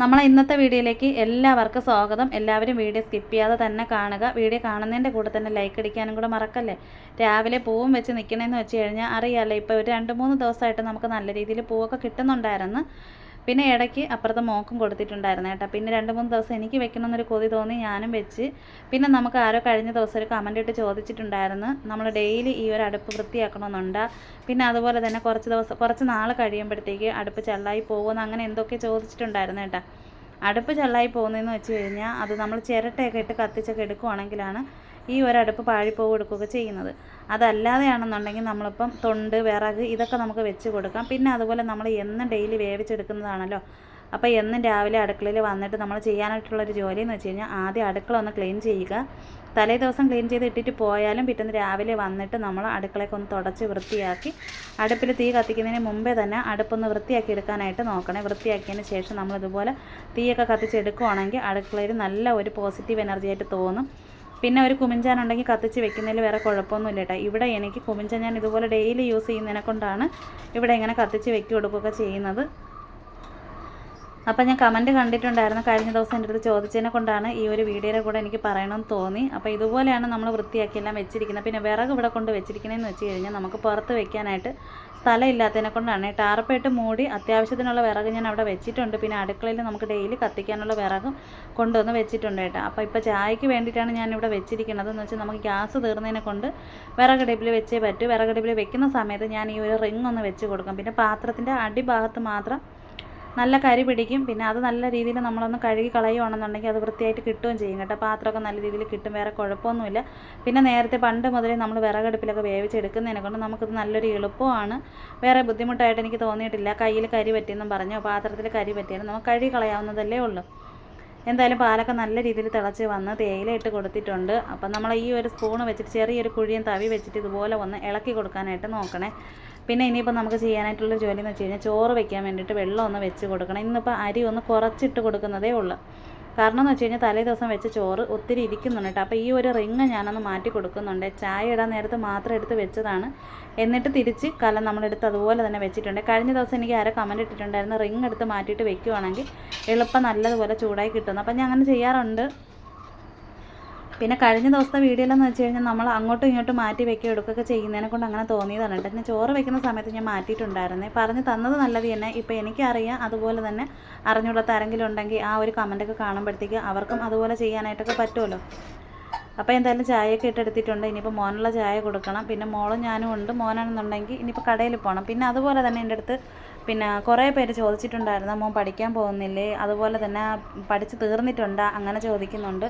നമ്മൾ ഇന്നത്തെ വീഡിയോയിലേക്ക് എല്ലാവർക്കും സ്വാഗതം. എല്ലാവരും വീഡിയോ സ്കിപ്പ് ചെയ്യാതെ തന്നെ കാണുക. വീഡിയോ കാണുന്നതിന്റെ കൂടെ തന്നെ ലൈക്ക് അടിക്കാനും കൂടെ മറക്കല്ലേ? രാവിലെ പൂവും വെച്ച് നിൽക്കണമെന്ന് വെച്ച് കഴിഞ്ഞാൽ അറിയാമല്ലോ ഇപ്പോൾ ഒരു രണ്ട് മൂന്ന് ദിവസമായിട്ട് നമുക്ക് നല്ല രീതിയിൽ പൂവൊക്കെ കിട്ടുന്നുണ്ടായിരുന്നു. പിന്നെ ഇടയ്ക്ക് അപ്പുറത്തെ മോക്കും കൊടുത്തിട്ടുണ്ടായിരുന്നു കേട്ടോ. പിന്നെ രണ്ട് മൂന്ന് ദിവസം എനിക്ക് വെക്കണമെന്നൊരു കൊതി തോന്നി ഞാനും വെച്ച്. പിന്നെ നമുക്ക് ആരോ കഴിഞ്ഞ ദിവസം ഒരു കമന്റ് ഇട്ട് ചോദിച്ചിട്ടുണ്ടായിരുന്നു നമ്മൾ ഡെയിലി ഈ ഒരു അടുപ്പ് വൃത്തിയാക്കണമെന്നുണ്ട്. പിന്നെ അതുപോലെ തന്നെ കുറച്ച് ദിവസം കുറച്ച് നാൾ കഴിയുമ്പോഴത്തേക്ക് അടുപ്പ് ചള്ളായി പോകുമെന്ന് അങ്ങനെ എന്തൊക്കെ ചോദിച്ചിട്ടുണ്ടായിരുന്നു കേട്ടോ. അടുപ്പ് ചള്ളായി പോകുന്നതെന്ന് വെച്ച് കഴിഞ്ഞാൽ അത് നമ്മൾ ചിരട്ടയൊക്കെ ഇട്ട് കത്തിച്ചൊക്കെ എടുക്കുവാണെങ്കിലാണ് ഈ ഒരടുപ്പ് അടുപ്പ് പാഴിപ്പോവ് എടുക്കുകയൊക്കെ ചെയ്യുന്നത്. അതല്ലാതെയാണെന്നുണ്ടെങ്കിൽ നമ്മളിപ്പം തൊണ്ട് വിറക് ഇതൊക്കെ നമുക്ക് വെച്ച് കൊടുക്കാം. പിന്നെ അതുപോലെ നമ്മൾ എന്നും ഡെയിലി വേവിച്ചെടുക്കുന്നതാണല്ലോ. അപ്പോൾ എന്നും രാവിലെ അടുക്കളയിൽ വന്നിട്ട് നമ്മൾ ചെയ്യാനായിട്ടുള്ളൊരു ജോലി എന്ന് വെച്ച് കഴിഞ്ഞാൽ ആദ്യം അടുക്കള ഒന്ന് ക്ലീൻ ചെയ്യുക. തലേ ദിവസം ക്ലീൻ ചെയ്ത് ഇട്ടിട്ട് പോയാലും പിറ്റേന്ന് രാവിലെ വന്നിട്ട് നമ്മൾ അടുക്കളയൊക്കെ ഒന്ന് തുടച്ച് വൃത്തിയാക്കി. അടുപ്പിൽ തീ കത്തിക്കുന്നതിന് മുമ്പേ തന്നെ അടുപ്പൊന്ന് വൃത്തിയാക്കി എടുക്കാനായിട്ട് നോക്കണേ. വൃത്തിയാക്കിയതിന് ശേഷം നമ്മളിതുപോലെ തീയൊക്കെ കത്തിച്ചെടുക്കുവാണെങ്കിൽ അടുക്കളയിൽ നല്ല ഒരു പോസിറ്റീവ് എനർജി ആയിട്ട് തോന്നും. പിന്നെ ഒരു കുമിഞ്ചാൻ ഉണ്ടെങ്കിൽ കത്തിച്ച് വെക്കുന്നതിൽ വേറെ കുഴപ്പമൊന്നുമില്ല കേട്ടോ. ഇവിടെ എനിക്ക് കുമിഞ്ചാൻ ഞാൻ ഇതുപോലെ ഡെയിലി യൂസ് ചെയ്യുന്നതിനെ കൊണ്ടാണ് ഇവിടെ ഇങ്ങനെ കത്തിച്ച് വെക്കി കൊടുക്കുകയൊക്കെ ചെയ്യുന്നത്. അപ്പം ഞാൻ കമന്റ് കണ്ടിട്ടുണ്ടായിരുന്നു കഴിഞ്ഞ ദിവസം എന്റെ അടുത്ത് ചോദിച്ചതിനെ കൊണ്ടാണ് ഈ ഒരു വീഡിയോയുടെ കൂടെ എനിക്ക് പറയണമെന്ന് തോന്നി. അപ്പോൾ ഇതുപോലെയാണ് നമ്മൾ വൃത്തിയാക്കിയെല്ലാം വെച്ചിരിക്കുന്നത്. പിന്നെ വിറക് ഇവിടെ കൊണ്ട് വെച്ചിരിക്കണമെന്ന് വെച്ച് കഴിഞ്ഞാൽ നമുക്ക് പുറത്ത് വെക്കാനായിട്ട് സ്ഥലമില്ലാത്തതിനെ കൊണ്ടാണ് ടാർപ്പായിട്ട് മൂടി അത്യാവശ്യത്തിനുള്ള വിറക് ഞാൻ അവിടെ വെച്ചിട്ടുണ്ട്. പിന്നെ അടുക്കളയിൽ നമുക്ക് ഡെയിലി കത്തിക്കാനുള്ള വിറകും കൊണ്ടുവന്ന് വെച്ചിട്ടുണ്ട് കേട്ടോ. അപ്പോൾ ഇപ്പോൾ ചായക്ക് വേണ്ടിയിട്ടാണ് ഞാൻ ഇവിടെ വെച്ചിരിക്കുന്നത്. എന്ന് വെച്ചാൽ നമുക്ക് ഗ്യാസ് തീർന്നതിനെ കൊണ്ട് വിറകടുപ്പിൽ വെച്ചേ പറ്റൂ. വിറകടുപ്പിൽ വെക്കുന്ന സമയത്ത് ഞാൻ ഈ ഒരു റിങ് ഒന്ന് വെച്ച് കൊടുക്കും. പിന്നെ പാത്രത്തിന്റെ അടിഭാഗത്ത് മാത്രം നല്ല കരി പിടിക്കും. പിന്നെ അത് നല്ല രീതിയിൽ നമ്മളൊന്ന് കഴുകി കളയുകയാണെന്നുണ്ടെങ്കിൽ അത് വൃത്തിയായിട്ട് കിട്ടുകയും ചെയ്യും കേട്ടോ. പാത്രമൊക്കെ നല്ല രീതിയിൽ കിട്ടും. വേറെ കുഴപ്പമൊന്നുമില്ല. പിന്നെ നേരത്തെ പണ്ട് മുതലേ നമ്മൾ വിറകടുപ്പിലൊക്കെ വേവിച്ചെടുക്കുന്നതിനെ കൊണ്ട് നമുക്കിത് നല്ലൊരു എളുപ്പമാണ്. വേറെ ബുദ്ധിമുട്ടായിട്ട് എനിക്ക് തോന്നിയിട്ടില്ല. കയ്യിൽ കരി പറ്റിയെന്നും പറഞ്ഞു. പാത്രത്തിൽ കരി പറ്റിയാലും നമുക്ക് കഴുകി കളയാവുന്നതല്ലേ ഉള്ളൂ. എന്തായാലും പാലൊക്കെ നല്ല രീതിയിൽ തിളച്ച് വന്ന് തേയില ഇട്ട് കൊടുത്തിട്ടുണ്ട്. അപ്പം നമ്മൾ ഈ ഒരു സ്പൂണ് വെച്ചിട്ട് ചെറിയൊരു കുഴിയും തവി വെച്ചിട്ട് ഇതുപോലെ ഒന്ന് ഇളക്കി കൊടുക്കാനായിട്ട് നോക്കണേ. പിന്നെ ഇനിയിപ്പോൾ നമുക്ക് ചെയ്യാനായിട്ടുള്ള ജോലി എന്ന് വെച്ച് കഴിഞ്ഞാൽ ചോറ് വെക്കാൻ വേണ്ടിയിട്ട് വെള്ളം ഒന്ന് വെച്ച് കൊടുക്കണം. ഇന്നിപ്പോൾ അരി ഒന്ന് കുറച്ചിട്ട് കൊടുക്കുന്നതേ ഉള്ളൂ. കാരണം എന്ന് വെച്ച് കഴിഞ്ഞാൽ തലേ ദിവസം വെച്ച ചോറ് ഒത്തിരി ഇരിക്കുന്നുണ്ട് അപ്പോൾ ഈ ഒരു റിങ് ഞാനൊന്ന് മാറ്റി കൊടുക്കുന്നുണ്ട്. ചായ ഇടാൻ നേരത്ത് മാത്രം എടുത്ത് വെച്ചതാണ്. എന്നിട്ട് തിരിച്ച് കലം നമ്മളെടുത്ത് അതുപോലെ തന്നെ വെച്ചിട്ടുണ്ട്. കഴിഞ്ഞ ദിവസം എനിക്ക് ആരോ കമന്റ് ഇട്ടിട്ടുണ്ടായിരുന്നു റിങ് എടുത്ത് മാറ്റിയിട്ട് വെക്കുവാണെങ്കിൽ എളുപ്പം നല്ലതുപോലെ ചൂടായി കിട്ടുന്നു അപ്പം ഞാൻ അങ്ങനെ ചെയ്യാറുണ്ട്. പിന്നെ കഴിഞ്ഞ ദിവസത്തെ വീഡിയോയിലെന്ന് വെച്ച് കഴിഞ്ഞാൽ നമ്മൾ അങ്ങോട്ടും ഇങ്ങോട്ടും മാറ്റി വെക്കുക എടുക്കുകയൊക്കെ ചെയ്യുന്നതിനെ കൊണ്ട് അങ്ങനെ തോന്നിയതാണ് പിന്നെ ചോറ് വെക്കുന്ന സമയത്ത് ഞാൻ മാറ്റിയിട്ടുണ്ടായിരുന്നേ. പറഞ്ഞ് തന്നത് നല്ലത് തന്നെ. ഇപ്പോൾ എനിക്കറിയാം അതുപോലെ തന്നെ അറിഞ്ഞുകൂടാത്ത ആരെങ്കിലും ഉണ്ടെങ്കിൽ ആ ഒരു കമന്റൊക്കെ കാണുമ്പോഴത്തേക്ക് അവർക്കും അതുപോലെ ചെയ്യാനായിട്ടൊക്കെ പറ്റുമല്ലോ. അപ്പോൾ എന്തായാലും ചായയൊക്കെ ഇട്ടെടുത്തിട്ടുണ്ട്. ഇനിയിപ്പോൾ മോനുള്ള ചായ കൊടുക്കണം. പിന്നെ മോളും ഞാനും ഉണ്ട്. മോനാണെന്നുണ്ടെങ്കിൽ ഇനിയിപ്പോൾ കടയിൽ പോകണം പിന്നെ അതുപോലെ തന്നെ എന്റെ അടുത്ത് പിന്നെ കുറേ പേര് ചോദിച്ചിട്ടുണ്ടായിരുന്നു മോൻ പഠിക്കാൻ പോകുന്നില്ലേ? അതുപോലെ തന്നെ പഠിച്ച് തീർന്നിട്ടുണ്ട്? അങ്ങനെ ചോദിക്കുന്നുണ്ട്.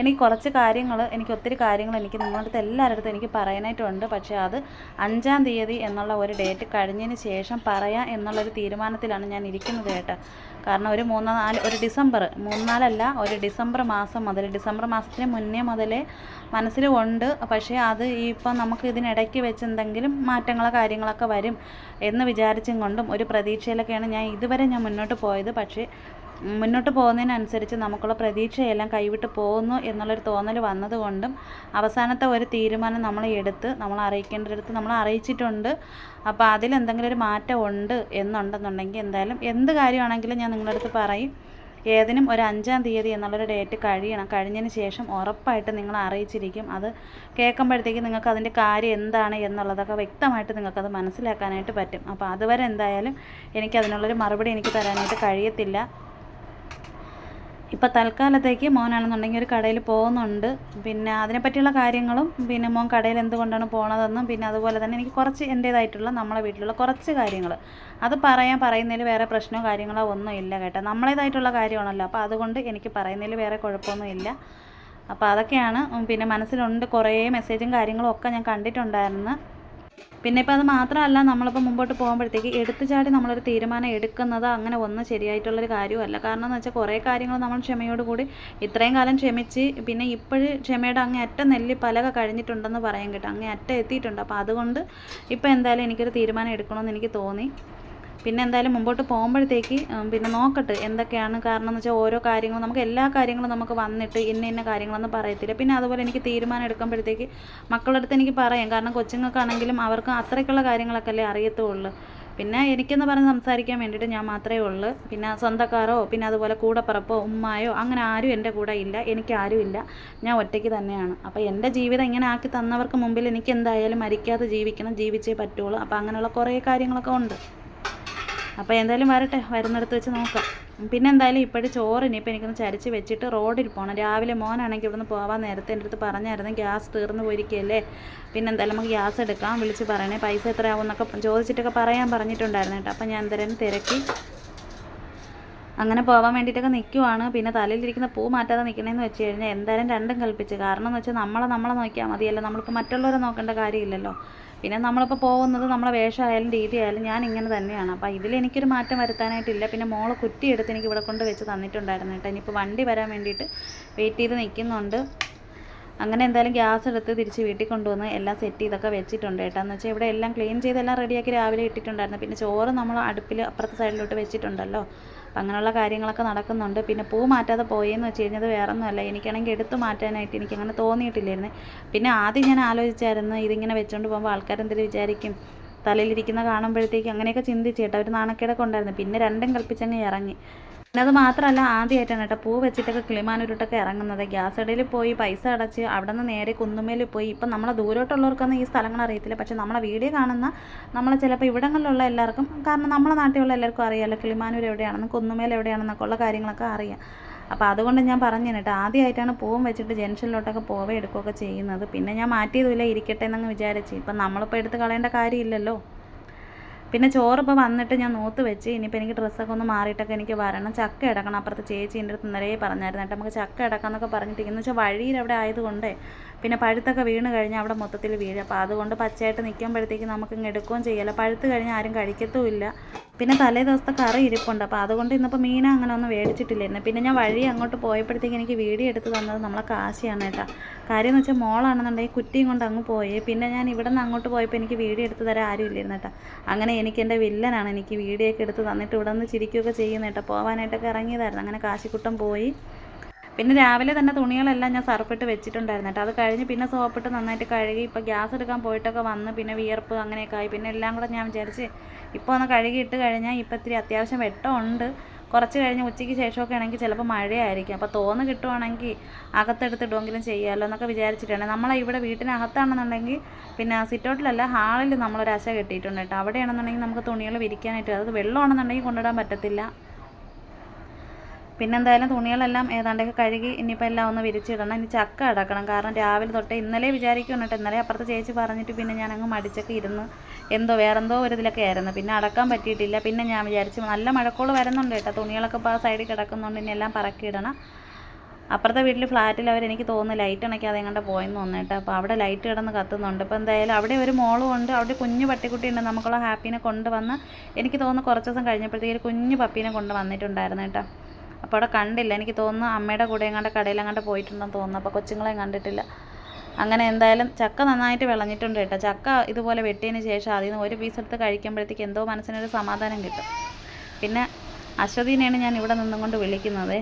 എനിക്ക് കുറച്ച് കാര്യങ്ങൾ എനിക്ക് ഒത്തിരി കാര്യങ്ങൾ എനിക്ക് നിങ്ങളുടെ അടുത്ത് എല്ലാവരുടെ എനിക്ക് പറയാനായിട്ടുണ്ട്. പക്ഷേ അത് അഞ്ചാം തീയതി എന്നുള്ള ഒരു ഡേറ്റ് കഴിഞ്ഞതിന് ശേഷം പറയാം എന്നുള്ളൊരു തീരുമാനത്തിലാണ് ഞാൻ ഇരിക്കുന്നത് കേട്ടോ. കാരണം ഒരു മൂന്ന് നാല് ഒരു ഡിസംബർ മൂന്നാലല്ല ഒരു ഡിസംബർ മാസം മുതൽ ഡിസംബർ മാസത്തിന് മുന്നേ മുതലേ മനസ്സിൽ ഉണ്ട്. പക്ഷേ അത് ഇപ്പം നമുക്ക് ഇതിനിടയ്ക്ക് വെച്ച് എന്തെങ്കിലും മാറ്റങ്ങളോ കാര്യങ്ങളൊക്കെ വരും എന്ന് വിചാരിച്ചും കൊണ്ടും ഒരു പ്രതീക്ഷയിലൊക്കെയാണ് ഞാൻ ഇതുവരെ ഞാൻ മുന്നോട്ട് പോയത്. പക്ഷേ മുന്നോട്ട് പോകുന്നതിനനുസരിച്ച് നമുക്കുള്ള പ്രതീക്ഷയെല്ലാം കൈവിട്ട് പോകുന്നു എന്നുള്ളൊരു തോന്നൽ വന്നതുകൊണ്ടും അവസാനത്തെ ഒരു തീരുമാനം നമ്മൾ എടുത്ത് നമ്മൾ അറിയിക്കേണ്ടടുത്ത് നമ്മൾ അറിയിച്ചിട്ടുണ്ട്. അപ്പോൾ അതിലെന്തെങ്കിലും ഒരു മാറ്റം ഉണ്ട് എന്നുണ്ടെന്നുണ്ടെങ്കിൽ എന്തായാലും എന്ത് കാര്യമാണെങ്കിലും ഞാൻ നിങ്ങളുടെ അടുത്ത് പറയും. ഏതിനും ഒരു അഞ്ചാം തീയതി എന്നുള്ളൊരു ഡേറ്റ് കഴിയണം. കഴിഞ്ഞതിന് ശേഷം ഉറപ്പായിട്ട് നിങ്ങൾ അറിയിച്ചിരിക്കും. അത് കേൾക്കുമ്പോഴത്തേക്ക് നിങ്ങൾക്ക് അതിന്റെ കാര്യം എന്താണ് എന്നുള്ളതൊക്കെ വ്യക്തമായിട്ട് നിങ്ങൾക്കത് മനസ്സിലാക്കാനായിട്ട് പറ്റും. അപ്പോൾ അതുവരെ എന്തായാലും എനിക്ക് അതിനുള്ളൊരു മറുപടി എനിക്ക് തരാനായിട്ട് കഴിയത്തില്ല. ഇപ്പോൾ തൽക്കാലത്തേക്ക് മോനാണെന്നുണ്ടെങ്കിൽ ഒരു കടയിൽ പോകുന്നുണ്ട്. പിന്നെ അതിനെപ്പറ്റിയുള്ള കാര്യങ്ങളും പിന്നെ മോൻ കടയിൽ എന്തുകൊണ്ടാണ് പോണതെന്നും പിന്നെ അതുപോലെ തന്നെ എനിക്ക് കുറച്ച് എന്റേതായിട്ടുള്ള നമ്മളെ വീട്ടിലുള്ള കുറച്ച് കാര്യങ്ങൾ. അത് പറയാൻ പറയുന്നതിൽ വേറെ പ്രശ്നമോ കാര്യങ്ങളോ ഒന്നും ഇല്ല കേട്ടോ. നമ്മളേതായിട്ടുള്ള കാര്യമാണല്ലോ. അപ്പോൾ അതുകൊണ്ട് എനിക്ക് പറയുന്നതിൽ വേറെ കുഴപ്പമൊന്നും ഇല്ല. അപ്പോൾ അതൊക്കെയാണ്. പിന്നെ മനസ്സിലുണ്ട് കുറേ മെസ്സേജും കാര്യങ്ങളും ഒക്കെ ഞാൻ കണ്ടിട്ടുണ്ടായിരുന്നു. പിന്നെ ഇപ്പോൾ അത് മാത്രമല്ല നമ്മളിപ്പോൾ മുമ്പോട്ട് പോകുമ്പോഴത്തേക്ക് എടുത്തു ചാടി നമ്മളൊരു തീരുമാനം എടുക്കുന്നത് അങ്ങനെ ഒന്നും ശരിയായിട്ടുള്ളൊരു കാര്യമല്ല കാരണം എന്ന് വെച്ചാൽ കുറേ കാര്യങ്ങൾ നമ്മൾ ക്ഷമയോട് കൂടി ഇത്രയും കാലം ക്ഷമിച്ച് പിന്നെ ഇപ്പോഴും ക്ഷമയുടെ അങ്ങേ അറ്റ നെല്ലി പലക കഴിഞ്ഞിട്ടുണ്ടെന്ന് പറയാൻ കിട്ടും. അങ്ങേ അറ്റ എത്തിയിട്ടുണ്ട്. അപ്പോൾ അതുകൊണ്ട് ഇപ്പോൾ എന്തായാലും എനിക്കൊരു തീരുമാനം എടുക്കണമെന്ന് എനിക്ക് തോന്നി. പിന്നെ എന്തായാലും മുമ്പോട്ട് പോകുമ്പോഴത്തേക്ക് പിന്നെ നോക്കട്ടെ എന്തൊക്കെയാണ് കാരണം എന്ന് വെച്ചാൽ ഓരോ കാര്യങ്ങളും നമുക്ക് എല്ലാ കാര്യങ്ങളും നമുക്ക് വന്നിട്ട് ഇന്ന ഇന്ന കാര്യങ്ങളൊന്നും പറയത്തില്ല. പിന്നെ അതുപോലെ എനിക്ക് തീരുമാനം എടുക്കുമ്പോഴത്തേക്ക് മക്കളുടെ അടുത്ത് എനിക്ക് പറയാം. കാരണം കൊച്ചുങ്ങൾക്കാണെങ്കിലും അവർക്ക് അത്രയ്ക്കുള്ള കാര്യങ്ങളൊക്കെ അല്ലേ അറിയത്തുള്ളൂ. പിന്നെ എനിക്കെന്ന് പറഞ്ഞ് സംസാരിക്കാൻ വേണ്ടിയിട്ട് ഞാൻ മാത്രമേ ഉള്ളൂ. പിന്നെ സ്വന്തക്കാരോ പിന്നെ അതുപോലെ കൂടപ്പിറപ്പോ ഉമ്മായോ അങ്ങനെ ആരും എന്റെ കൂടെ ഇല്ല. എനിക്ക് ആരും ഇല്ല. ഞാൻ ഒറ്റയ്ക്ക് തന്നെയാണ്. അപ്പോൾ എന്റെ ജീവിതം ഇങ്ങനെ ആക്കി തന്നവർക്ക് മുമ്പിൽ എനിക്ക് എന്തായാലും മരിക്കാതെ ജീവിക്കണം ജീവിച്ചേ പറ്റുള്ളൂ. അപ്പോൾ അങ്ങനെയുള്ള കുറേ കാര്യങ്ങളൊക്കെ ഉണ്ട്. അപ്പോൾ എന്തായാലും വരട്ടെ വരുന്നിടത്ത് വെച്ച് നോക്കാം. പിന്നെ എന്തായാലും ഇപ്പോഴും ചോറ് ഇനിയിപ്പോൾ എനിക്കൊന്ന് ചരിച്ച് വെച്ചിട്ട് റോഡിൽ പോകണം രാവിലെ മോനാണെങ്കിൽ ഇവിടുന്ന് പോകാൻ നേരത്തെ എന്റെ അടുത്ത് പറഞ്ഞായിരുന്നു ഗ്യാസ് തീർന്നു പോയിരിക്കുകയല്ലേ പിന്നെ എന്തായാലും നമുക്ക് ഗ്യാസ് എടുക്കാം വിളിച്ച് പറയണേ പൈസ എത്രയാവും എന്നൊക്കെ ചോദിച്ചിട്ടൊക്കെ പറയാൻ പറഞ്ഞിട്ടുണ്ടായിരുന്നു കേട്ടോ. അപ്പോൾ ഞാൻ എന്തായാലും തിരക്കി അങ്ങനെ പോകാൻ വേണ്ടിയിട്ടൊക്കെ നിൽക്കുവാണ് പിന്നെ തലയിലിരിക്കുന്ന പൂ മാറ്റാതെ നിൽക്കണേന്ന് വെച്ച് കഴിഞ്ഞാൽ എന്തായാലും രണ്ടും കൽപ്പിച്ച്. കാരണം എന്ന് വെച്ചാൽ നമ്മളെ നമ്മളെ നോക്കിയാൽ മതിയല്ലോ. നമ്മൾക്ക് മറ്റുള്ളവരെ നോക്കേണ്ട കാര്യമില്ലല്ലോ. പിന്നെ നമ്മളിപ്പോൾ പോകുന്നത് നമ്മളെ വേഷമായാലും രീതിയായാലും ഞാൻ ഇങ്ങനെ തന്നെയാണ്. അപ്പോൾ എനിക്കൊരു മാറ്റം വരുത്താനായിട്ടില്ല. പിന്നെ മോൾ കുറ്റിയെടുത്ത് എനിക്ക് ഇവിടെ കൊണ്ട് വെച്ച് തന്നിട്ടുണ്ടായിരുന്നു കേട്ടോ. ഇനിയിപ്പോൾ വണ്ടി വരാൻ വേണ്ടിയിട്ട് വെയിറ്റ് ചെയ്ത് നിൽക്കുന്നുണ്ട് അങ്ങനെ എന്തായാലും ഗ്യാസ് എടുത്ത് തിരിച്ച് വീട്ടിൽ കൊണ്ടുവന്ന് എല്ലാം സെറ്റ് ചെയ്തൊക്കെ വെച്ചിട്ടുണ്ട് കേട്ടോ. എന്ന് വെച്ചാൽ ഇവിടെ എല്ലാം ക്ലീൻ ചെയ്ത് എല്ലാം റെഡിയാക്കി രാവിലെ ഇട്ടിട്ടുണ്ടായിരുന്നു. പിന്നെ ചോറ് നമ്മൾ അടുപ്പിൽ അപ്പുറത്തെ സൈഡിലോട്ട് വെച്ചിട്ടുണ്ടല്ലോ. അപ്പം അങ്ങനെയുള്ള കാര്യങ്ങളൊക്കെ നടക്കുന്നുണ്ട്. പിന്നെ പൂ മാറ്റാതെ പോയെന്ന് വെച്ച് കഴിഞ്ഞത് വേറെ ഒന്നുമല്ല എനിക്കാണെങ്കിൽ എടുത്തു മാറ്റാനായിട്ട് എനിക്കങ്ങനെ തോന്നിയിട്ടില്ലായിരുന്നു. പിന്നെ ആദ്യം ഞാൻ ആലോചിച്ചായിരുന്നു ഇതിങ്ങനെ വെച്ചുകൊണ്ട് പോകുമ്പോൾ ആൾക്കാരെന്തെങ്കിലും വിചാരിക്കും? തലയിലിരിക്കുന്ന കാണുമ്പോഴത്തേക്ക് അങ്ങനെയൊക്കെ ചിന്തിച്ചേട്ടാ ഒരു നാണക്കേടൊക്കെ ഉണ്ടായിരുന്നു. പിന്നെ രണ്ടും കൽപ്പിച്ചങ്ങ് ഇറങ്ങി. അത് മാത്രമല്ല ആദ്യമായിട്ടാണ് കേട്ടോ. പൂ വെച്ചിട്ടൊക്കെ കിളിമാനൂരിട്ടൊക്കെ ഇറങ്ങുന്നത്. ഗ്യാസ് ഇടയിൽ പോയി പൈസ അടച്ച് അവിടെ നിന്ന് നേരെ കുന്നുമേൽ പോയി. ഇപ്പം നമ്മളെ ദൂരോട്ടുള്ളവർക്കൊന്നും ഈ സ്ഥലങ്ങൾ അറിയത്തില്ല. പക്ഷേ നമ്മളെ വീഡിയോ കാണുന്ന നമ്മളെ ചിലപ്പോൾ ഇവിടങ്ങളിലുള്ള എല്ലാവർക്കും കാരണം നമ്മളെ നാട്ടിലുള്ള എല്ലാവർക്കും അറിയാമല്ലോ കിളിമാനൂർ എവിടെയാണെന്ന് കുന്നുമേൽ എവിടെയാണെന്നൊക്കെ ഉള്ള കാര്യങ്ങളൊക്കെ അറിയാം. അപ്പോൾ അതുകൊണ്ട് ഞാൻ പറഞ്ഞു കേട്ടോ ആദ്യമായിട്ടാണ് പൂവും വെച്ചിട്ട് ജംഗ്ഷനിലോട്ടൊക്കെ പോവേ എടുക്കുകയൊക്കെ ചെയ്യുന്നത്. പിന്നെ ഞാൻ മാറ്റിയതുമില്ല ഇരിക്കട്ടെ എന്നങ്ങ് വിചാരിച്ച്. ഇപ്പം നമ്മളിപ്പോൾ എടുത്ത് കളയേണ്ട കാര്യമില്ലല്ലോ. പിന്നെ ചോറ് ഇപ്പോൾ വന്നിട്ട് ഞാൻ നോത്ത് വെച്ച് ഇനിയിപ്പോൾ എനിക്ക് ഡ്രസ്സൊക്കെ ഒന്ന് മാറിയിട്ടൊക്കെ എനിക്ക് വരണം. ചക്ക എടുക്കണം അപ്പുറത്ത് ചേച്ചി എന്റെ അടുത്ത് നിറയെ പറഞ്ഞായിരുന്നു. കേട്ടോ നമുക്ക് ചക്ക എടുക്കാമെന്നൊക്കെ പറഞ്ഞിട്ട് എന്ന് വെച്ചാൽ വഴിയിൽ അവിടെ ആയതുകൊണ്ട് പിന്നെ പഴുത്തൊക്കെ വീണ് കഴിഞ്ഞാൽ അവിടെ മൊത്തത്തിൽ വീഴും. അപ്പോൾ അതുകൊണ്ട് പച്ചയായിട്ട് നിൽക്കുമ്പോഴത്തേക്ക് നമുക്ക് ഇങ്ങ് എടുക്കുകയും ചെയ്യില്ല പഴുത്ത് കഴിഞ്ഞാൽ ആരും കഴിക്കത്തുമില്ല. പിന്നെ തലേ ദിവസത്തെ കറി ഇരിപ്പുണ്ട്. അപ്പോൾ അതുകൊണ്ട് ഇന്നിപ്പോൾ മീൻ അങ്ങനെ ഒന്നും മേടിച്ചിട്ടില്ലായിരുന്നു പിന്നെ ഞാൻ വഴി അങ്ങോട്ട് പോയപ്പോഴത്തേക്ക് എനിക്ക് വീഡിയോ എടുത്ത് തന്നത് നമ്മളെ കാശിയാണ് കേട്ടോ. കാര്യം എന്ന് വെച്ചാൽ മോളാണെന്നുണ്ടെങ്കിൽ കുറ്റിയും കൊണ്ട് അങ്ങ് പോയി. പിന്നെ ഞാൻ ഇവിടെ നിന്ന് അങ്ങോട്ട് പോയപ്പോൾ എനിക്ക് വീഡിയോ എടുത്ത് തരാൻ ആരും ഇല്ലായിരുന്നു കേട്ടോ. അങ്ങനെ എനിക്ക് എന്റെ വില്ലനാണ് എനിക്ക് വീഡിയോ ഒക്കെ എടുത്ത് തന്നിട്ട് ഇവിടെ നിന്ന് ചിരിക്കുകയൊക്കെ ചെയ്യുന്ന കേട്ടോ. പോകാനായിട്ടൊക്കെ ഇറങ്ങിയതായിരുന്നു. അങ്ങനെ കാശിക്കുട്ടം പോയി. പിന്നെ രാവിലെ തന്നെ തുണികളെല്ലാം ഞാൻ സർഫിട്ട് വെച്ചിട്ടുണ്ടായിരുന്നു അത് കഴിഞ്ഞ് പിന്നെ സോപ്പിട്ട് നന്നായിട്ട് കഴുകി ഇപ്പോൾ ഗ്യാസ് എടുക്കാൻ പോയിട്ടൊക്കെ വന്ന് പിന്നെ വിയർപ്പ് അങ്ങനെയൊക്കെ ആയി. പിന്നെ എല്ലാം കൂടെ ഞാൻ വിചാരിച്ച് ഇപ്പോൾ ഒന്ന് കഴുകി ഇട്ട് കഴിഞ്ഞാൽ ഇപ്പോൾ ഇത്തിരി അത്യാവശ്യം വെട്ടമുണ്ട്. കുറച്ച് കഴിഞ്ഞ് ഉച്ചയ്ക്ക് ശേഷമൊക്കെ ആണെങ്കിൽ ചിലപ്പോൾ മഴയായിരിക്കും. അപ്പോൾ തോന്ന് കിട്ടുവാണെങ്കിൽ അകത്തെടുത്തിടുമെങ്കിലും ചെയ്യാമല്ലോ എന്നൊക്കെ വിചാരിച്ചിട്ടാണ്. നമ്മളെ ഇവിടെ വീട്ടിനകത്താണെന്നുണ്ടെങ്കിൽ പിന്നെ സിറ്റൗട്ടിലല്ല ഹാളിൽ നമ്മളൊരു അശ കെട്ടിയിട്ടുണ്ട് കേട്ടോ. അവിടെയാണെന്നുണ്ടെങ്കിൽ നമുക്ക് തുണികൾ വിരിക്കാനായിട്ട് അത് വെള്ളമാണെന്നുണ്ടെങ്കിൽ കൊണ്ടിടാൻ പറ്റത്തില്ല. പിന്നെ എന്തായാലും തുണികളെല്ലാം ഏതാണ്ടൊക്കെ കഴുകി ഇനിയിപ്പോൾ എല്ലാം ഒന്ന് വിരിച്ചിടണം. ഇനി ചക്ക അടക്കണം. കാരണം രാവിലെ തൊട്ട് ഇന്നലെ വിചാരിക്കുന്നു കേട്ടോ. ഇന്നലെ അപ്പുറത്ത് ചേച്ചി പറഞ്ഞിട്ട് പിന്നെ ഞാൻ മടിച്ചൊക്കെ ഇരുന്ന് എന്തോ വേറെന്തോ ഒരു ഇതിലൊക്കെ ആയിരുന്നു. പിന്നെ അടക്കാൻ പറ്റിയിട്ടില്ല. പിന്നെ ഞാൻ വിചാരിച്ചു നല്ല മഴക്കോൾ വരുന്നുണ്ട് കേട്ടോ. തുണികളൊക്കെ ഇപ്പോൾ ആ സൈഡിൽ കിടക്കുന്നുണ്ട്. ഇനി എല്ലാം പറക്കിയിടണം. അപ്പുറത്തെ വീട്ടിൽ ഫ്ലാറ്റിൽ അവർ എനിക്ക് തോന്നുന്നു ലൈറ്റ് അണയ്ക്കാതെ എങ്ങോട്ട് പോയെന്ന് തോന്നിട്ട് അപ്പോൾ അവിടെ ലൈറ്റ് കിടന്ന് കത്തുന്നുണ്ട്. അപ്പോൾ എന്തായാലും അവിടെ ഒരു മോളും ഉണ്ട്. അവിടെ കുഞ്ഞു പട്ടിക്കുട്ടി ഉണ്ട്. നമുക്കുള്ള ഹാപ്പീനെ കൊണ്ടുവന്ന് എനിക്ക് തോന്നുന്നു കുറച്ച് ദിവസം കഴിഞ്ഞപ്പോഴത്തേക്ക് ഒരു കുഞ്ഞു പപ്പീനെ കൊണ്ട് വന്നിട്ടുണ്ടായിരുന്നു കേട്ടോ. അപ്പോൾ അവിടെ കണ്ടില്ല. എനിക്ക് തോന്നുന്നു അമ്മയുടെ കൂടെ എങ്ങാണ്ട് കടയിൽ എങ്ങാണ്ട് പോയിട്ടുണ്ടെന്ന് തോന്നുന്നു. അപ്പോൾ കൊച്ചുങ്ങളെയും കണ്ടിട്ടില്ല. അങ്ങനെ എന്തായാലും ചക്ക നന്നായിട്ട് വിളഞ്ഞിട്ടുണ്ട് കേട്ടോ. ചക്ക ഇതുപോലെ വെട്ടിയതിന് ശേഷം അതിൽ നിന്ന് ഒരു പീസ് എടുത്ത് കഴിക്കുമ്പോഴത്തേക്ക് എന്തോ മനസ്സിനൊരു സമാധാനം കിട്ടും. പിന്നെ അശ്വതീനെയാണ് ഞാൻ ഇവിടെ നിന്നും കൊണ്ട് വിളിക്കുന്നത്.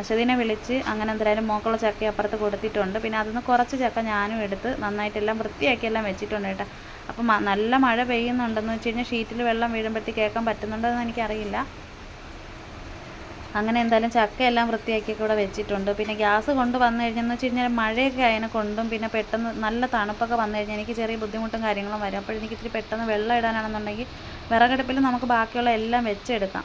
അശ്വതീനെ വിളിച്ച് അങ്ങനെ എന്തായാലും മോക്കുള്ള ചക്ക അപ്പുറത്ത് കൊടുത്തിട്ടുണ്ട്. പിന്നെ അതിൽ നിന്ന് കുറച്ച് ചക്ക ഞാനും എടുത്ത് നന്നായിട്ടെല്ലാം വൃത്തിയാക്കി എല്ലാം വെച്ചിട്ടുണ്ട് കേട്ടോ. അപ്പം നല്ല മഴ പെയ്യുന്നുണ്ടെന്ന് വെച്ച് കഴിഞ്ഞാൽ ഷീറ്റിൽ വെള്ളം വീഴുമ്പോഴത്തേക്ക് കേൾക്കാൻ പറ്റുന്നുണ്ടോ എന്ന് എനിക്കറിയില്ല. അങ്ങനെ എന്തായാലും ചക്കയെല്ലാം വൃത്തിയാക്കിയൊക്കെ ഇവിടെ വെച്ചിട്ടുണ്ട്. പിന്നെ ഗ്യാസ് കൊണ്ട് വന്നു കഴിഞ്ഞെന്ന് വെച്ച് കഴിഞ്ഞാൽ മഴയൊക്കെ അതിനെ കൊണ്ടും പിന്നെ പെട്ടെന്ന് നല്ല തണുപ്പൊക്കെ വന്നു കഴിഞ്ഞാൽ എനിക്ക് ചെറിയ ബുദ്ധിമുട്ടും കാര്യങ്ങളും വരും. അപ്പോൾ എനിക്ക് ഇത്തിരി പെട്ടെന്ന് വെള്ളം ഇടാനാണെന്നുണ്ടെങ്കിൽ വിറകടുപ്പിൽ നമുക്ക് ബാക്കിയുള്ള എല്ലാം വെച്ചെടുക്കാം.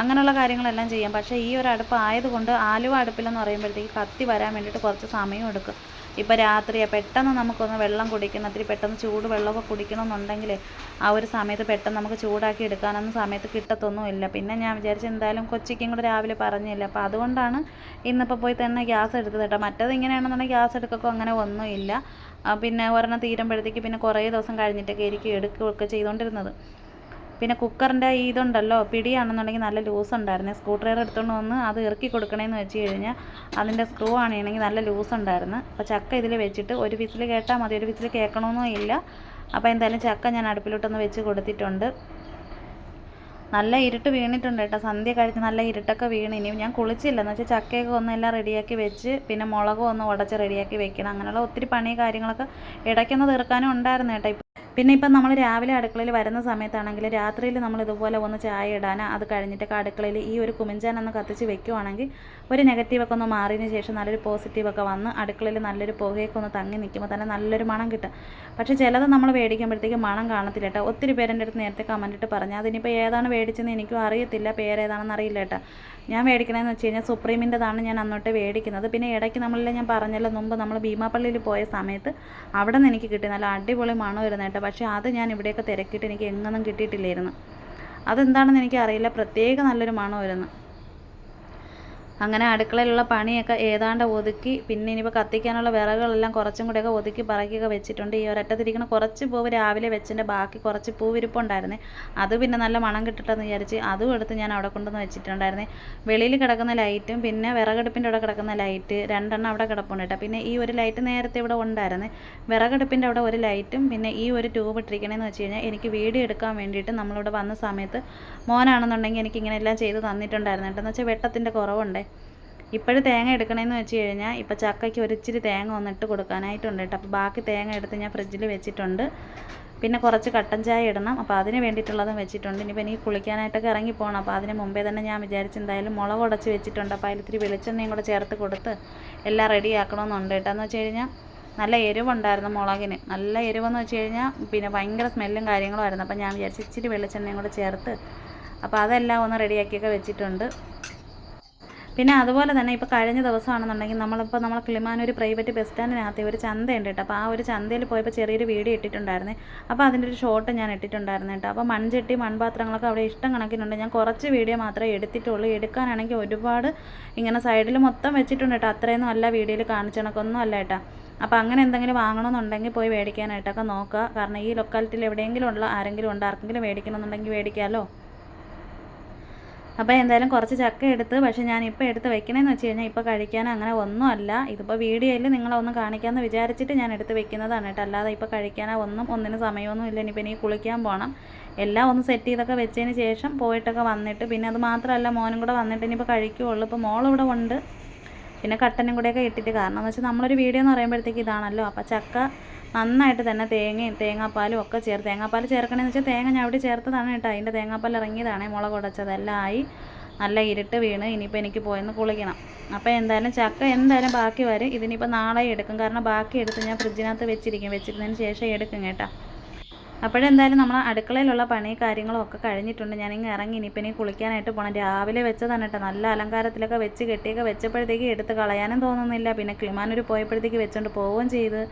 അങ്ങനെയുള്ള കാര്യങ്ങളെല്ലാം ചെയ്യാം. പക്ഷേ ഈ ഒരു അടുപ്പ് ആയതുകൊണ്ട് ആലുവ അടുപ്പിലെന്ന് പറയുമ്പോഴത്തേക്ക് കത്തി വരാൻ വേണ്ടിയിട്ട് കുറച്ച് സമയം എടുക്കും. ഇപ്പോൾ രാത്രിയെ പെട്ടെന്ന് നമുക്കൊന്ന് വെള്ളം കുടിക്കണം ഇത്തിരി പെട്ടെന്ന് ചൂട് വെള്ളമൊക്കെ കുടിക്കണമെന്നുണ്ടെങ്കിൽ ആ ഒരു സമയത്ത് പെട്ടെന്ന് നമുക്ക് ചൂടാക്കി എടുക്കാനൊന്നും സമയത്ത് കിട്ടത്തൊന്നുമില്ല. പിന്നെ ഞാൻ വിചാരിച്ചു എന്തായാലും കൊച്ചിക്കും കൂടെ രാവിലെ പറഞ്ഞില്ല അപ്പോൾ അതുകൊണ്ടാണ് ഇന്നിപ്പോൾ പോയി തന്നെ ഗ്യാസ് എടുത്തത് കേട്ടോ. മറ്റേത് ഇങ്ങനെയാണെന്നുണ്ടെങ്കിൽ ഗ്യാസ് എടുക്കൊക്കെ അങ്ങനെ ഒന്നുമില്ല. പിന്നെ ഒരെണ്ണം തീരുമ്പോഴത്തേക്ക് പിന്നെ കുറേ ദിവസം കഴിഞ്ഞിട്ടൊക്കെ ആയിരിക്കും എടുക്കുകയൊക്കെ ചെയ്തുകൊണ്ടിരുന്നത്. പിന്നെ കുക്കറിന്റെ ഇതുണ്ടല്ലോ പിടിയാണെന്നുണ്ടെങ്കിൽ നല്ല ലൂസ് ഉണ്ടായിരുന്നു. സ്ക്രൂ എടുത്തുകൊണ്ട് വന്ന് അത് ഇറക്കി കൊടുക്കണേന്ന് വെച്ച് കഴിഞ്ഞാൽ അതിന്റെ സ്ക്രൂ ആണെങ്കിൽ നല്ല ലൂസ് ഉണ്ടായിരുന്നു. അപ്പോൾ ചക്ക ഇതിൽ വെച്ചിട്ട് ഒരു വിസിൽ കേട്ടാൽ മതി ഒരു വിസിൽ കേൾക്കണമെന്നും ഇല്ല. അപ്പോൾ എന്തായാലും ചക്ക ഞാൻ അടുപ്പിലോട്ടൊന്ന് വെച്ച് കൊടുത്തിട്ടുണ്ട്. നല്ല ഇരുട്ട് വീണിട്ടുണ്ട് കേട്ടോ. സന്ധ്യ കഴിച്ച് നല്ല ഇരുട്ടൊക്കെ വീണ്. ഇനിയും ഞാൻ കുളിച്ചില്ല. എന്ന് വെച്ചാൽ ചക്കയൊക്കെ ഒന്ന് എല്ലാം റെഡിയാക്കി വെച്ച് പിന്നെ മുളകും ഒന്ന് ഉടച്ച് റെഡിയാക്കി വെക്കണം. അങ്ങനെയുള്ള ഒത്തിരി പണി കാര്യങ്ങളൊക്കെ ഇടയ്ക്കൊന്ന് തീർക്കാനും ഉണ്ടായിരുന്നു കേട്ടോ. പിന്നെ ഇപ്പം നമ്മൾ രാവിലെ അടുക്കളയിൽ വരുന്ന സമയത്താണെങ്കിൽ രാത്രിയിൽ നമ്മൾ ഇതുപോലെ ഒന്ന് ചായ ഇടാൻ അത് കഴിഞ്ഞിട്ടൊക്കെ അടുക്കളയിൽ ഈ ഒരു കുമിഞ്ചാൻ ഒന്ന് കത്തിച്ച് വെക്കുവാണെങ്കിൽ ഒരു നെഗറ്റീവൊക്കെ ഒന്ന് മാറിയതിന് ശേഷം നല്ലൊരു പോസിറ്റീവൊക്കെ വന്ന് അടുക്കളയിൽ നല്ലൊരു പുകയൊക്കെ ഒന്ന് തങ്ങി നിൽക്കുമ്പോൾ തന്നെ നല്ലൊരു മണം കിട്ടും. പക്ഷേ ചിലത് നമ്മൾ മേടിക്കുമ്പോഴത്തേക്ക് മണം കാണത്തില്ല കേട്ടോ. ഒത്തിരി പേരെന്റെ അടുത്ത് നേരത്തെ കമന്റ് ഇട്ട് പറഞ്ഞു. അതിനിപ്പോൾ ഏതാണ് മേടിച്ചെന്ന് എനിക്കും അറിയത്തില്ല. പേരേതാണെന്ന് അറിയില്ല കേട്ടോ. ഞാൻ മേടിക്കണമെന്ന് വെച്ച് കഴിഞ്ഞാൽ സുപ്രീമിന്റെതാണ് ഞാൻ അന്നോട്ട് മേടിക്കുന്നത്. പിന്നെ ഇടയ്ക്ക് നമ്മളെല്ലാം ഞാൻ പറഞ്ഞല്ലോ മുമ്പ് നമ്മൾ ഭീമാപ്പള്ളിയിൽ പോയ സമയത്ത് അവിടെ നിന്ന് എനിക്ക് കിട്ടി നല്ല അടിപൊളി മണം വരുന്ന കേട്ടോ പക്ഷേ അത് ഞാൻ ഇവിടെയൊക്കെ തിരക്കിയിട്ട് എനിക്ക് എങ്ങൊന്നും കിട്ടിയിട്ടില്ലായിരുന്നു. അതെന്താണെന്ന് എനിക്കറിയില്ല. പ്രത്യേക നല്ലൊരു മണം വരുന്നു അങ്ങനെ അടുക്കളയിലുള്ള പണിയൊക്കെ ഏതാണ്ട് ഒതുക്കി പിന്നെ ഇനിയിപ്പോൾ കത്തിക്കാനുള്ള വിറകുകളെല്ലാം കുറച്ചും കൂടെയൊക്കെ ഒതുക്കി പറക്കിയൊക്കെ വെച്ചിട്ടുണ്ട്. ഈ ഒരറ്റത്തിരിക്കുന്ന കുറച്ച് പൂവ് രാവിലെ വെച്ചതിന്റെ ബാക്കി കുറച്ച് പൂവിരിപ്പുണ്ടായിരുന്നേ. അത് പിന്നെ നല്ല മണം കിട്ടട്ടെന്ന് വിചാരിച്ച് അതും എടുത്ത് ഞാൻ അവിടെ കൊണ്ടുവന്ന് വെച്ചിട്ടുണ്ടായിരുന്നേ. വെളിയിൽ കിടക്കുന്ന ലൈറ്റും പിന്നെ വിറകടുപ്പിന്റെ അവിടെ കിടക്കുന്ന ലൈറ്റ് രണ്ടെണ്ണം അവിടെ കിടപ്പുണ്ട് കേട്ടോ. പിന്നെ ഈ ഒരു ലൈറ്റ് നേരത്തെ ഇവിടെ ഉണ്ടായിരുന്നു. വിറകടുപ്പിന്റെ അവിടെ ഒരു ലൈറ്റും പിന്നെ ഈ ഒരു ട്യൂബ് ഇട്ടിരിക്കണേന്ന് വെച്ച് കഴിഞ്ഞാൽ എനിക്ക് വീഡിയോ എടുക്കാൻ വേണ്ടിയിട്ട് നമ്മളിവിടെ വന്ന സമയത്ത് മോനാണെന്നുണ്ടെങ്കിൽ എനിക്ക് ഇങ്ങനെ എല്ലാം ചെയ്ത് തന്നിട്ടുണ്ടായിരുന്നു കേട്ടോ. എന്ന് വെച്ചാൽ വെട്ടത്തിന്റെ കുറവുണ്ടേ. ഇപ്പോഴും തേങ്ങ എടുക്കണമെന്ന് വെച്ച് കഴിഞ്ഞാൽ ഇപ്പോൾ ചക്കയ്ക്ക് ഒരിച്ചിരി തേങ്ങ ഒന്നിട്ട് കൊടുക്കാനായിട്ടുണ്ട് കേട്ടോ. അപ്പോൾ ബാക്കി തേങ്ങ എടുത്ത് ഞാൻ ഫ്രിഡ്ജിൽ വെച്ചിട്ടുണ്ട്. പിന്നെ കുറച്ച് കട്ടൻ ചായ ഇടണം. അപ്പോൾ അതിന് വേണ്ടിയിട്ടുള്ളതും വെച്ചിട്ടുണ്ട്. ഇനിയിപ്പോൾ എനിക്ക് കുളിക്കാനായിട്ടൊക്കെ ഇറങ്ങി പോകണം അപ്പോൾ അതിന് മുമ്പേ തന്നെ ഞാൻ വിചാരിച്ച് എന്തായാലും മുളക് ഉടച്ച് വെച്ചിട്ടുണ്ട്. അപ്പോൾ അതിൽ ഇത്തിരി വെളിച്ചെണ്ണയും കൂടെ ചേർത്ത് കൊടുത്ത് എല്ലാം റെഡി ആക്കണമെന്നുണ്ട് കേട്ടോ. എന്ന് വെച്ച് കഴിഞ്ഞാൽ നല്ല എരിവുണ്ടായിരുന്നു മുളകിന്. നല്ല എരിവെന്ന് വെച്ച് കഴിഞ്ഞാൽ പിന്നെ ഭയങ്കര സ്മെല്ലും കാര്യങ്ങളും ആയിരുന്നു. അപ്പോൾ ഞാൻ വിചാരിച്ച് ഇച്ചിരി വെളിച്ചെണ്ണയും കൂടെ ചേർത്ത് അപ്പോൾ അതെല്ലാം ഒന്ന് റെഡിയാക്കിയൊക്കെ വെച്ചിട്ടുണ്ട്. പിന്നെ അതുപോലെ തന്നെ ഇപ്പോൾ കഴിഞ്ഞ ദിവസമാണെന്നുണ്ടെങ്കിൽ നമ്മളിപ്പോൾ നമ്മൾ കിളിമാനൂർ പ്രൈവറ്റ് ബസ് സ്റ്റാൻഡിനകത്ത് ഒരു ചന്തയുണ്ട് കേട്ടോ. അപ്പോൾ ആ ഒരു ചന്തയിൽ പോയപ്പോൾ ചെറിയൊരു വീഡിയോ ഇട്ടിട്ടുണ്ടായിരുന്നേ. അപ്പോൾ അതിന്റെ ഒരു ഷോട്ട് ഞാൻ ഇട്ടിട്ടുണ്ടായിരുന്നു കേട്ടോ. അപ്പോൾ മൺചട്ടി മൺപാത്രങ്ങളൊക്കെ അവിടെ ഇഷ്ടം കണക്കിനുണ്ട്. ഞാൻ കുറച്ച് വീഡിയോ മാത്രമേ എടുത്തിട്ടുള്ളൂ. എടുക്കാനാണെങ്കിൽ ഒരുപാട് ഇങ്ങനെ സൈഡിൽ മൊത്തം വെച്ചിട്ടുണ്ട് കേട്ടോ. അത്രയൊന്നും അല്ല വീഡിയോയിൽ കാണിച്ചു കണക്കൊന്നും അല്ല കേട്ടോ. അപ്പോൾ അങ്ങനെ എന്തെങ്കിലും വാങ്ങണമെന്നുണ്ടെങ്കിൽ പോയി മേടിക്കാനായിട്ടൊക്കെ നോക്കുക. കാരണം ഈ ലൊക്കാലിറ്റിയിൽ എവിടെയെങ്കിലും ഉള്ള ആരെങ്കിലും ഉണ്ട്. ആർക്കെങ്കിലും മേടിക്കണമെന്നുണ്ടെങ്കിൽ മേടിക്കാമല്ലോ. അപ്പോൾ എന്തായാലും കുറച്ച് ചക്ക എടുത്ത് പക്ഷേ ഞാൻ ഇപ്പോൾ എടുത്ത് വെക്കണമെന്ന് വെച്ച് കഴിഞ്ഞാൽ ഇപ്പോൾ കഴിക്കാൻ അങ്ങനെ ഒന്നുമല്ല. ഇതിപ്പോൾ വീഡിയോയിൽ നിങ്ങളൊന്ന് കാണിക്കാമെന്ന് വിചാരിച്ചിട്ട് ഞാൻ എടുത്ത് വെക്കുന്നതാണ് കേട്ടോ. അല്ലാതെ ഇപ്പോൾ കഴിക്കാനോ ഒന്നും ഒന്നിനും സമയമൊന്നും ഇല്ല. ഇനിയിപ്പോൾ എനിക്ക് കുളിക്കാൻ പോകണം എല്ലാം ഒന്ന് സെറ്റ് ചെയ്തൊക്കെ വെച്ചതിന് ശേഷം പോയിട്ടൊക്കെ വന്നിട്ട് പിന്നെ അത് മാത്രമല്ല മോനും കൂടെ വന്നിട്ട് ഇനിയിപ്പോൾ കഴിക്കുകയുള്ളൂ ഇപ്പോൾ മോളിവിടെ ഉണ്ട്. പിന്നെ കട്ടനും കൂടെയൊക്കെ ഇട്ടിട്ട് കാരണം എന്ന് വെച്ചാൽ നമ്മളൊരു വീഡിയോ എന്ന് പറയുമ്പോഴത്തേക്ക് ഇതാണല്ലോ. അപ്പോൾ ചക്ക നന്നായിട്ട് തന്നെ തേങ്ങയും തേങ്ങാപ്പാലും ഒക്കെ ചേർത്ത് തേങ്ങാപ്പാൽ ചേർക്കണമെന്ന് വെച്ചാൽ തേങ്ങ ഞാൻ അവിടെ ചേർത്തതാണ് കേട്ടോ. അതിന്റെ തേങ്ങാപ്പാൽ ഇറങ്ങിയതാണ് മുളക് ഉടച്ചതെല്ലാം ആയി. നല്ല ഇരുട്ട് വീണ്. ഇനിയിപ്പോൾ എനിക്ക് പോയെന്ന് കുളിക്കണം. അപ്പോൾ എന്തായാലും ചക്ക എന്തായാലും ബാക്കി വരും. ഇതിനിപ്പോൾ നാളെ എടുക്കും. കാരണം ബാക്കി എടുത്ത് ഞാൻ ഫ്രിഡ്ജിനകത്ത് വെച്ചിരിക്കും. വെച്ചിരുന്നതിന് ശേഷം എടുക്കും കേട്ടോ. അപ്പോഴെന്തായാലും നമ്മൾ അടുക്കളയിലുള്ള പണി കാര്യങ്ങളും ഒക്കെ കഴിഞ്ഞിട്ടുണ്ട്. ഞാനിങ്ങ് ഇറങ്ങി. ഇനിയിപ്പോൾ ഇനി കുളിക്കാനായിട്ട് പോകണം രാവിലെ വെച്ചതാണ് കേട്ടോ. നല്ല അലങ്കാരത്തിലൊക്കെ വെച്ച് കെട്ടിയൊക്കെ വെച്ചപ്പോഴത്തേക്ക് എടുത്ത് കളയാനും തോന്നുന്നില്ല. പിന്നെ കിളിമാനൂർ പോയപ്പോഴത്തേക്ക് വെച്ചുകൊണ്ട് പോവുകയും ചെയ്ത്.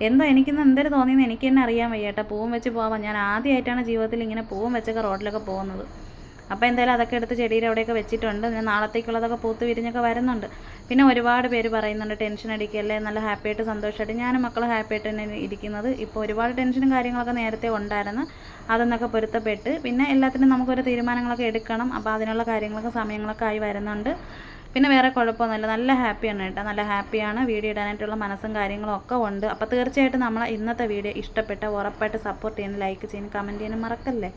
എന്തോ എനിക്കിന്ന് എന്തൊരു തോന്നിയെന്ന് എനിക്ക് തന്നെ അറിയാൻ വയ്യ കേട്ടോ പൂവും വെച്ച് പോവാം. ഞാൻ ആദ്യമായിട്ടാണ് ജീവിതത്തിൽ ഇങ്ങനെ പൂവും വെച്ചൊക്കെ റോഡിലൊക്കെ പോകുന്നത്. അപ്പോൾ എന്തായാലും അതൊക്കെ എടുത്ത് ചെടിയുടെ അവിടെയൊക്കെ വെച്ചിട്ടുണ്ട്. ഞാൻ നാളത്തേക്കുള്ളതൊക്കെ പൂത്ത് വിരിഞ്ഞൊക്കെ വരുന്നുണ്ട്. പിന്നെ ഒരുപാട് പേര് പറയുന്നുണ്ട് ടെൻഷൻ അടിക്കല്ലേ? നല്ല ഹാപ്പി ആയിട്ട് സന്തോഷമായിട്ട് ഞാനും മക്കൾ ഹാപ്പി ആയിട്ട് തന്നെ ഇരിക്കുന്നത്. ഇപ്പോൾ ഒരുപാട് ടെൻഷനും കാര്യങ്ങളൊക്കെ നേരത്തെ ഉണ്ടായിരുന്നു. അതൊന്നൊക്കെ പൊരുത്തപ്പെട്ട് പിന്നെ എല്ലാത്തിനും നമുക്കൊരു തീരുമാനങ്ങളൊക്കെ എടുക്കണം. അപ്പോൾ അതിനുള്ള കാര്യങ്ങളൊക്കെ സമയങ്ങളൊക്കെ ആയി വരുന്നുണ്ട്. പിന്നെ വേറെ കുഴപ്പമൊന്നുമില്ല. നല്ല ഹാപ്പിയാണ് കേട്ടോ. നല്ല ഹാപ്പിയാണ്. വീഡിയോ ഇടാനായിട്ടുള്ള മനസ്സും കാര്യങ്ങളും ഒക്കെ ഉണ്ട്. അപ്പോൾ തീർച്ചയായിട്ടും നമ്മൾ ഇന്നത്തെ വീഡിയോ ഇഷ്ടപ്പെട്ട ഉറപ്പായിട്ട് സപ്പോർട്ട് ചെയ്യാനും ലൈക്ക് ചെയ്യാനും കമന്റ് ചെയ്യാനും മറക്കല്ലേ?